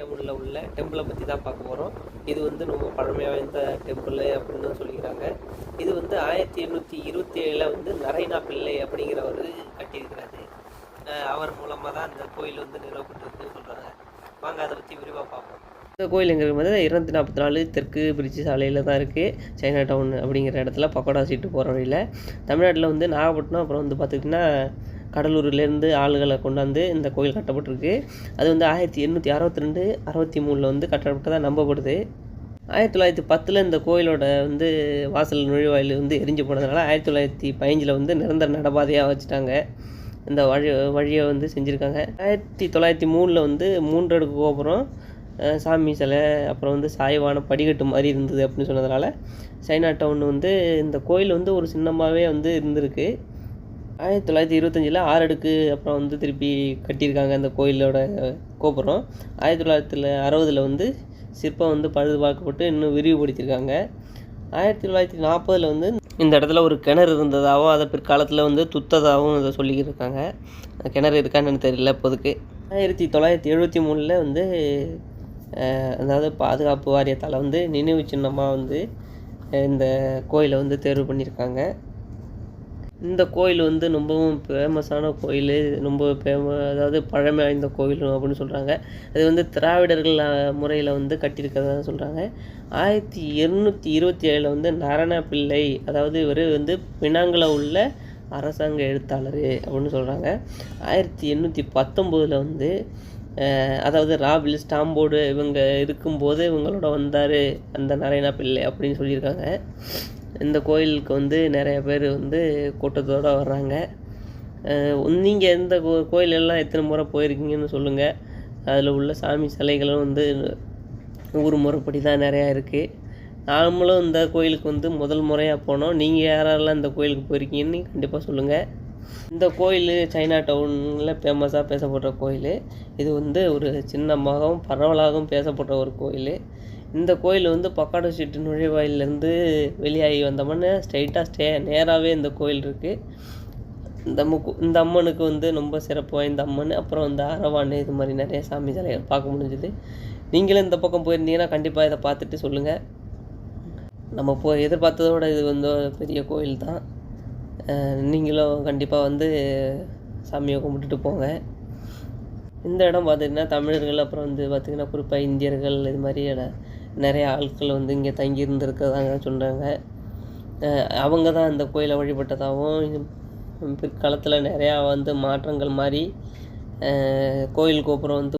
டெம்பிளில் உள்ள டெம்பிளை பற்றி தான் பார்க்க போகிறோம் இது வந்து ரொம்ப பழமை வாய்ந்த டெம்பிள் அப்படின்னு தான் சொல்லிக்கிறாங்க. இது வந்து ஆயிரத்தி எண்ணூற்றி இருபத்தி ஏழில் வந்து நரைனா பிள்ளை அப்படிங்கிறவர் கட்டியிருக்கிறாரு. அவர் மூலமாக தான் இந்த கோயில் வந்து நிறுவப்பட்டிருக்குன்னு சொல்கிறாங்க வாங்க அதை பற்றி விரிவாக பார்ப்போம். இந்த கோயில் எங்கே இருக்கும்போது இருநூத்தி நாற்பத்தி நாலு தெற்கு பிரிட்ஜ் சாலையில் தான் இருக்குது சைனா டவுன் அப்படிங்கிற இடத்துல பக்கோடா சீட்டு போகிற வழியில். தமிழ்நாட்டில் வந்து நாகப்பட்டினம் அப்புறம் வந்து பார்த்திங்கன்னா கடலூர்லேருந்து ஆளுகளை கொண்டாந்து இந்த கோயில் கட்டப்பட்டிருக்கு. அது வந்து ஆயிரத்தி எண்ணூற்றி அறுபத்தி ரெண்டு அறுபத்தி மூணில் வந்து கட்டப்பட்டதாக நம்பப்படுது. ஆயிரத்தி தொள்ளாயிரத்தி பத்தில் இந்த கோயிலோட வந்து வாசல் நுழைவாயில் வந்து எரிஞ்சு போனதுனால ஆயிரத்தி தொள்ளாயிரத்தி பதினஞ்சில் வந்து நிரந்தர நடபாதையாக வச்சுட்டாங்க. இந்த வழி வழியை வந்து செஞ்சுருக்காங்க. ஆயிரத்தி தொள்ளாயிரத்தி மூணில் வந்து மூன்று அடுக்கு கோபுரம் சாமி சிலை அப்புறம் வந்து சாய்வான படிக்கட்டு மாதிரி இருந்தது அப்படின்னு சொன்னதுனால சைனா டவுன் வந்து இந்த கோயில் வந்து ஒரு சின்னமாகவே வந்து இருந்திருக்கு. ஆயிரத்தி தொள்ளாயிரத்தி இருபத்தஞ்சில் ஆறு அடுக்கு அப்புறம் வந்து திருப்பி கட்டியிருக்காங்க அந்த கோயிலோட கோபுரம். ஆயிரத்தி தொள்ளாயிரத்தில் அறுபதில் வந்து சிற்பம் வந்து பழுதுபார்க்கப்பட்டு இன்னும் விரிவுபடுத்தியிருக்காங்க. ஆயிரத்தி தொள்ளாயிரத்தி நாற்பதில் வந்து இந்த இடத்துல ஒரு கிணறு இருந்ததாகவும் அதை பிற்காலத்தில் வந்து துத்ததாகவும் இதை சொல்லிக்கிட்டு கிணறு இருக்கான்னு தெரியல இப்போதுக்கு. ஆயிரத்தி தொள்ளாயிரத்தி எழுபத்தி மூணில் வந்து அதாவது பாதுகாப்பு வாரியத்தால் வந்து நினைவு சின்னமாக வந்து இந்த கோயிலை வந்து தேர்வு பண்ணியிருக்காங்க. இந்த கோயில் வந்து ரொம்பவும் ஃபேமஸான கோயில் ரொம்ப ஃபேம அதாவது பழமை வாய்ந்த கோயில் அப்படின்னு சொல்கிறாங்க அது வந்து திராவிடர்கள் முறையில் வந்து கட்டியிருக்கிறதா சொல்கிறாங்க ஆயிரத்தி எண்ணூற்றி இருபத்தி ஏழில் வந்து நரண பிள்ளை அதாவது இவர் வந்து பினாங்கில் உள்ள அரசாங்க எழுத்தாளர் அப்படின்னு சொல்கிறாங்க ஆயிரத்தி எண்ணூற்றி பத்தொம்போதில் வந்து அதாவது ராபில் ஸ்டாம்போர்டு இவங்க இருக்கும்போது இவங்களோட வந்தார் அந்த நாராயணா பிள்ளை அப்படின்னு சொல்லியிருக்காங்க. இந்த கோயிலுக்கு வந்து நிறைய பேர் வந்து கூட்டத்தோடு வர்றாங்க. நீங்கள் எந்த கோ கோயிலெல்லாம் எத்தனை முறை போயிருக்கீங்கன்னு சொல்லுங்கள் அதில் உள்ள சாமி சிலைகளும் வந்து ஊர் முறைப்படி தான் நிறையா இருக்குது நாமளும் இந்த கோயிலுக்கு வந்து முதல் முறையாக போனோம். நீங்கள் யாரெல்லாம் இந்த கோயிலுக்கு போயிருக்கீங்கன்னு கண்டிப்பாக சொல்லுங்கள் இந்த கோயில் சைனா டவுனில் ஃபேமஸாக பேசப்படுற கோயில். இது வந்து ஒரு சின்னமாகவும் பரவலாகவும் பேசப்படுற ஒரு கோயில். இந்த கோயில் வந்து பக்காடு ஸ்ட்ரீட் நுழைவாயிலேருந்து வெளியாகி வந்தோம்னா ஸ்ட்ரைட்டாக ஸ்டே நேராகவே இந்த கோயில் இருக்குது இந்த முக்கு இந்த அம்மனுக்கு வந்து ரொம்ப சிறப்பு வாய்ந்த அம்மன் அப்புறம் இந்த அரவான் இது மாதிரி நிறைய சாமி சிலைகள் பார்க்க முடிஞ்சுது. நீங்களும் இந்த பக்கம் போயிருந்தீங்கன்னா கண்டிப்பாக இதை பார்த்துட்டு சொல்லுங்கள் நம்ம போ எதிர்பார்த்ததோட இது வந்து ஒரு பெரிய கோயில் தான் நீங்களும் கண்டிப்பாக வந்து சாமியை கும்பிட்டுட்டு போங்க. இந்த இடம் பார்த்திங்கன்னா தமிழர்கள் அப்புறம் வந்து பார்த்திங்கன்னா குறிப்பாக இந்தியர்கள் இது மாதிரி நிறைய ஆட்கள் வந்து இங்கே தங்கி இருந்திருக்கிறதாங்க சொல்கிறாங்க அவங்க தான் இந்த கோயிலை வழிபட்டதாகவும் பிற்காலத்தில் நிறையா வந்து மாற்றங்கள் மாதிரி கோயில் கோபுரம் வந்து